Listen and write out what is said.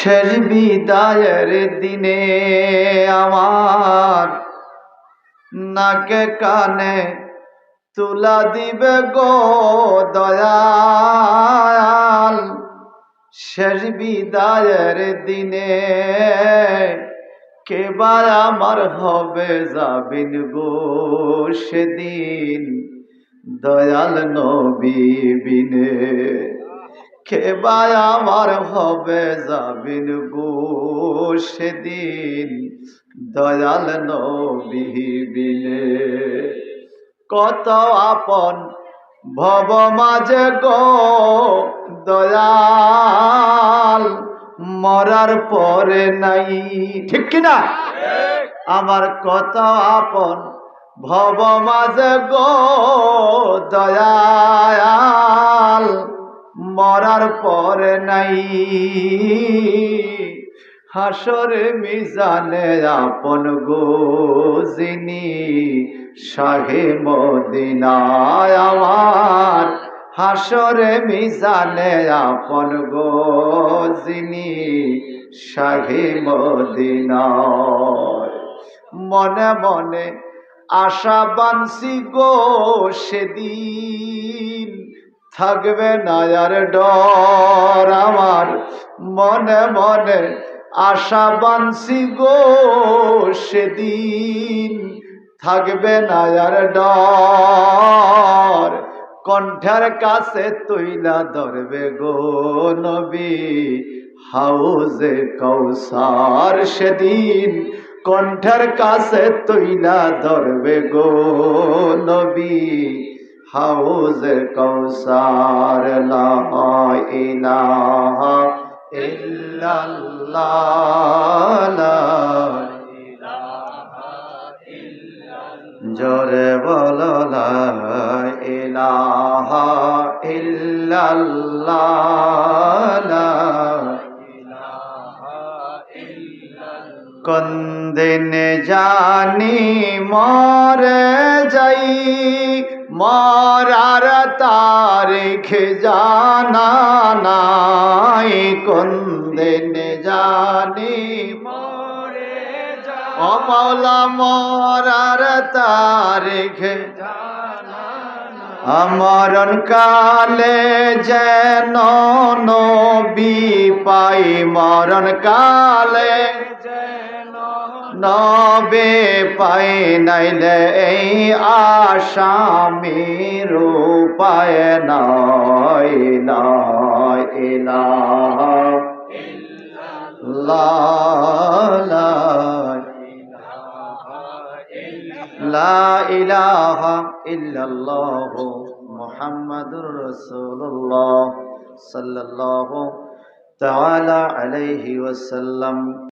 শেষ বিদায়ের দিনে আমার নাকে কানে তুলা দিবে গো দয়াল। শেষ বিদায়ের দিনে কেবার আমার হবে যাবিন গো সেদিন? দয়াল নবী বিনে কেবার আমার হবে যাবিন গো সেদিন দয়াল নবী বিনে কত আপন ভব মাঝে গো দয়াল, মরার পরে নাই। ঠিক কিনা? আমার কত আপন ভব মাঝে গো দয়াল। মরার পর নাই। হাসরে মিজানে আপন গো যিনি শাহে মদিনায় আমার। হাসরে মিজানে আপন গো যিনি শাহে মদিনায়। মনে মনে আশা বানসি গো সেদিন। থাকবে না আর ডর। আমার মনে মনে আশা বানসি গো, সেদিন থাকবে না আর ডর। কণ্ঠের কাছে তৈলা ধরবে গো নবী, হাউজে কৌসার সেদিন কণ্ঠের কাছে তৈলা ধরবে গো নবী। হাউজে কৌসার ইলাহা ইল্লাল্লাহ জোরে বলো ইলাহা ইল্লাল্লাহ কন্দিন জানি মরে যাই, মরার তারিখ জানা নাই। কন্দিন জানি মরে ও মাওলা মরার তারিখ আমরণ কালে যেন নবী পাই, মরণ কালে নবে পাই নাইলে এই আসামির উপায় নয় নয় ইলাহা ইল্লাল্লাহ লা ইলাহা ইল্লাল্লাহ মুহাম্মাদুর রাসূলুল্লাহ সাল্লাল্লাহু তাআলা আলাইহি ওয়াসাল্লাম